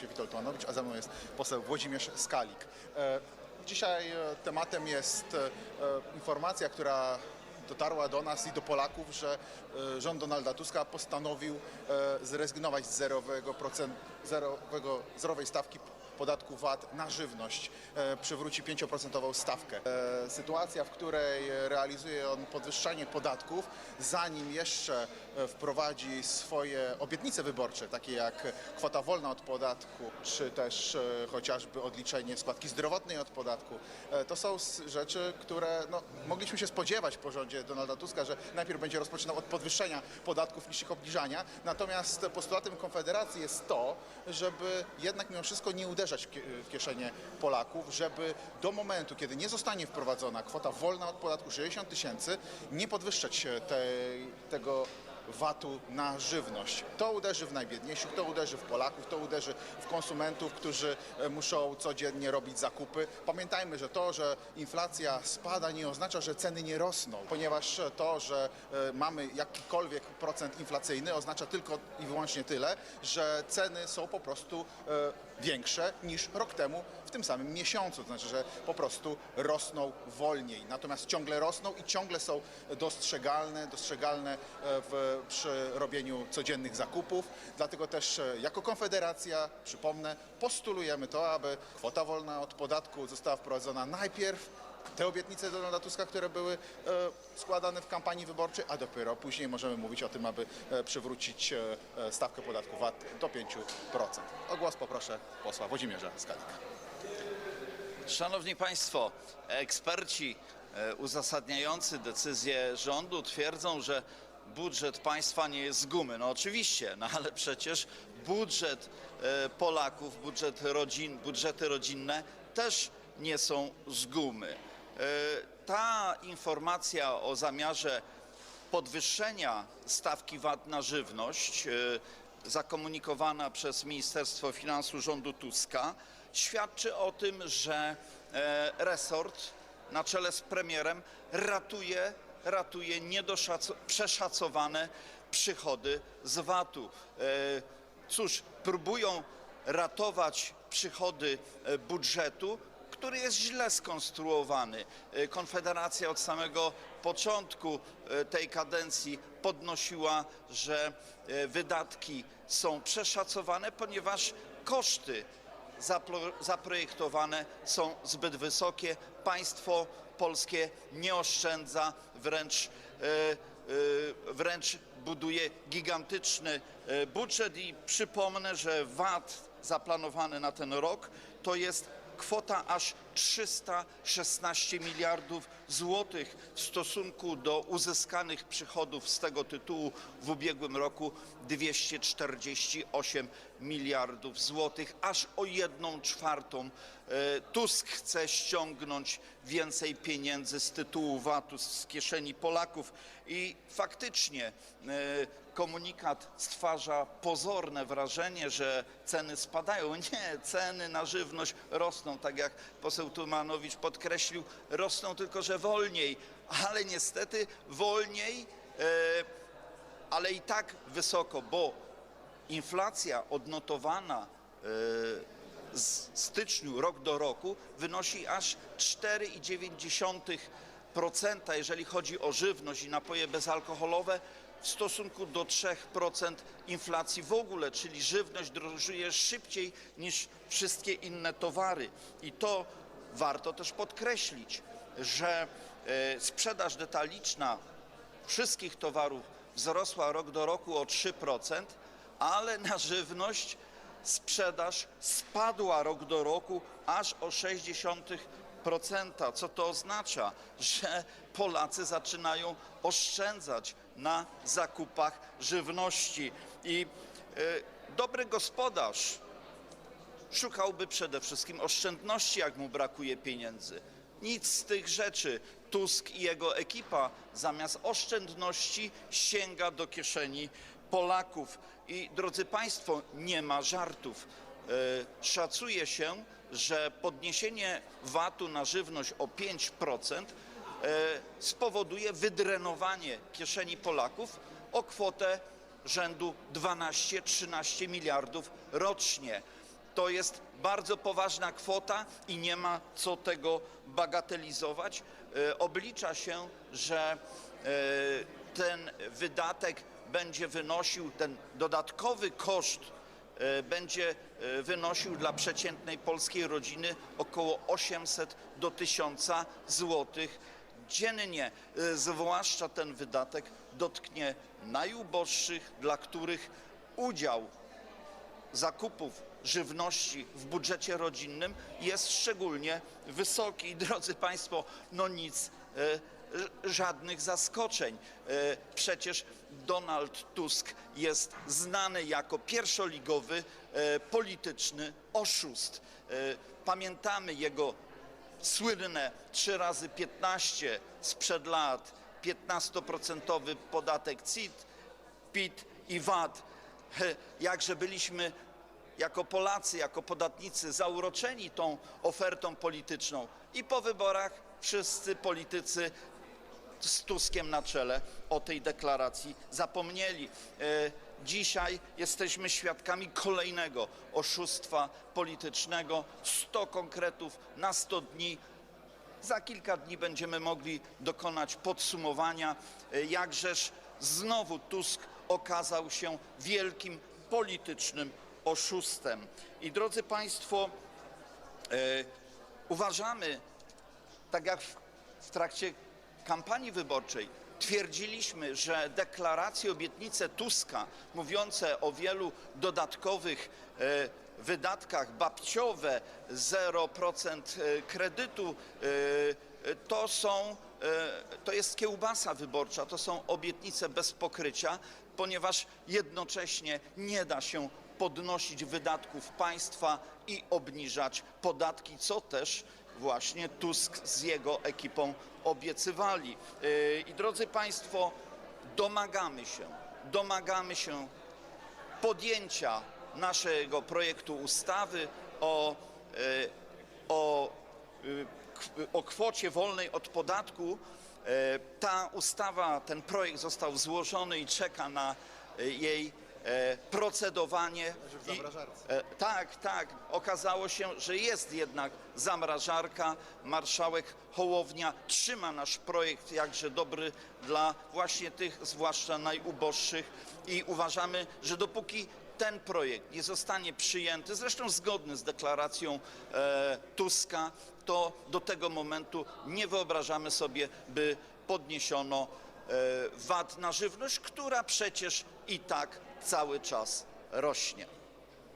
się Witold Tumanowicz, a ze mną jest poseł Włodzimierz Skalik. E, Dzisiaj e, tematem jest e, informacja, która dotarła do nas i do Polaków, że rząd Donalda Tuska postanowił zrezygnować z zerowego procent, zerowego, zerowej stawki podatku VAT na żywność, e, przywróci 5% stawkę. E, Sytuacja, w której realizuje on podwyższanie podatków, zanim jeszcze e, wprowadzi swoje obietnice wyborcze, takie jak kwota wolna od podatku, czy też chociażby odliczenie składki zdrowotnej od podatku. To są rzeczy, które no, mogliśmy się spodziewać po rządzie Donalda Tuska, że najpierw będzie rozpoczynał od podwyższenia podatków niż ich obniżania. Natomiast postulatem Konfederacji jest to, żeby jednak mimo wszystko nie uderzać w kie- w kieszenie Polaków, żeby do momentu, kiedy nie zostanie wprowadzona kwota wolna od podatku 60 tysięcy, nie podwyższać e, tej, tego VAT-u na żywność. To uderzy w najbiedniejszych, to uderzy w Polaków, to uderzy w konsumentów, którzy e, muszą codziennie robić zakupy. Pamiętajmy, że to, że inflacja spada nie oznacza, że ceny nie rosną, ponieważ to, że e, mamy jakikolwiek procent inflacyjny oznacza tylko i wyłącznie tyle, że ceny są po prostu e, większe niż rok temu w tym samym miesiącu. To znaczy, że po prostu rosną wolniej. Natomiast ciągle rosną i ciągle są dostrzegalne, dostrzegalne w, przy robieniu codziennych zakupów. Dlatego też e, jako Konfederacja, przypomnę, postulujemy to, aby kwota wolna od podatku została wprowadzona najpierw te obietnice Donalda Tuska, które były e, składane w kampanii wyborczej, a dopiero później możemy mówić o tym, aby e, przywrócić stawkę podatku VAT do 5%. O głos poproszę posła Włodzimierza Skalika. Szanowni Państwo, eksperci uzasadniający decyzję rządu twierdzą, że budżet państwa nie jest z gumy. No oczywiście, no ale przecież budżet e, Polaków, budżet rodzin, budżety rodzinne też nie są z gumy. E, Ta informacja o zamiarze podwyższenia stawki VAT na żywność e, zakomunikowana przez Ministerstwo Finansów rządu Tuska świadczy o tym, że resort na czele z premierem ratuje, ratuje przeszacowane przychody z VAT-u. E, Cóż, próbują ratować przychody e, budżetu, który jest źle skonstruowany. E, Konfederacja od samego początku tej kadencji podnosiła, że wydatki są przeszacowane, ponieważ koszty zaprojektowane są zbyt wysokie. Państwo polskie nie oszczędza, wręcz, e, e, wręcz buduje gigantyczny e, budżet i przypomnę, że VAT zaplanowany na ten rok to jest kwota aż 316 miliardów złotych w stosunku do uzyskanych przychodów z tego tytułu w ubiegłym roku 248 miliardów złotych, aż o jedną czwartą. e, Tusk chce ściągnąć więcej pieniędzy z tytułu VAT-u z kieszeni Polaków i faktycznie e, komunikat stwarza pozorne wrażenie, że ceny spadają. Nie, ceny na żywność rosną, tak jak poseł Tumanowicz podkreślił, rosną tylko, że wolniej, ale niestety wolniej, e, ale i tak wysoko, bo inflacja odnotowana e, z styczniu rok do roku wynosi aż 4,9%, jeżeli chodzi o żywność i napoje bezalkoholowe, w stosunku do 3% inflacji w ogóle, czyli żywność drożeje szybciej niż wszystkie inne towary. I to warto też podkreślić, że e, sprzedaż detaliczna wszystkich towarów wzrosła rok do roku o 3%, ale na żywność sprzedaż spadła rok do roku aż o 0,6%. Co to oznacza? Że Polacy zaczynają oszczędzać na zakupach żywności. I e, dobry gospodarz szukałby przede wszystkim oszczędności, jak mu brakuje pieniędzy. Nic z tych rzeczy. Tusk i jego ekipa zamiast oszczędności sięga do kieszeni Polaków. I drodzy Państwo, nie ma żartów. E, Szacuje się, że podniesienie VAT-u na żywność o 5% e, spowoduje wydrenowanie kieszeni Polaków o kwotę rzędu 12-13 miliardów rocznie. To jest bardzo poważna kwota i nie ma co tego bagatelizować. E, Oblicza się, że e, ten wydatek będzie wynosił, ten dodatkowy koszt e, będzie e, wynosił dla przeciętnej polskiej rodziny około 800 do 1000 złotych dziennie. E, Zwłaszcza ten wydatek dotknie najuboższych, dla których udział zakupów żywności w budżecie rodzinnym jest szczególnie wysoki. Drodzy Państwo, no nic, ż- żadnych zaskoczeń. E, Przecież Donald Tusk jest znany jako pierwszoligowy polityczny oszust. Pamiętamy jego słynne 3 razy 15 sprzed lat, 15% podatek CIT, PIT i VAT. Jakże byliśmy jako Polacy, jako podatnicy zauroczeni tą ofertą polityczną i po wyborach wszyscy politycy z Tuskiem na czele o tej deklaracji zapomnieli. Dzisiaj jesteśmy świadkami kolejnego oszustwa politycznego. 100 konkretów na 100 dni. Za kilka dni będziemy mogli dokonać podsumowania, jakżeż znowu Tusk okazał się wielkim politycznym oszustem. I drodzy Państwo, e, uważamy, tak jak w, w trakcie kampanii wyborczej twierdziliśmy, że deklaracje, obietnice Tuska mówiące o wielu dodatkowych e, wydatkach babciowe, 0% e, kredytu, e, to są, to jest kiełbasa wyborcza, to są obietnice bez pokrycia, ponieważ jednocześnie nie da się podnosić wydatków państwa i obniżać podatki, co też właśnie Tusk z jego ekipą obiecywali. Yy, I drodzy Państwo, domagamy się, domagamy się podjęcia naszego projektu ustawy o, e, o, y, o kwocie wolnej od podatku. Ta ustawa, ten projekt został złożony i czeka na jej e, procedowanie. w I-. E, Tak, tak. Okazało się, że jest jednak zamrażarka. Marszałek Hołownia trzyma nasz projekt jakże dobry dla właśnie tych, zwłaszcza najuboższych i uważamy, że dopóki ten projekt nie zostanie przyjęty, zresztą zgodny z deklaracją e, Tuska, to do tego momentu nie wyobrażamy sobie, by podniesiono e, VAT na żywność, która przecież i tak cały czas rośnie.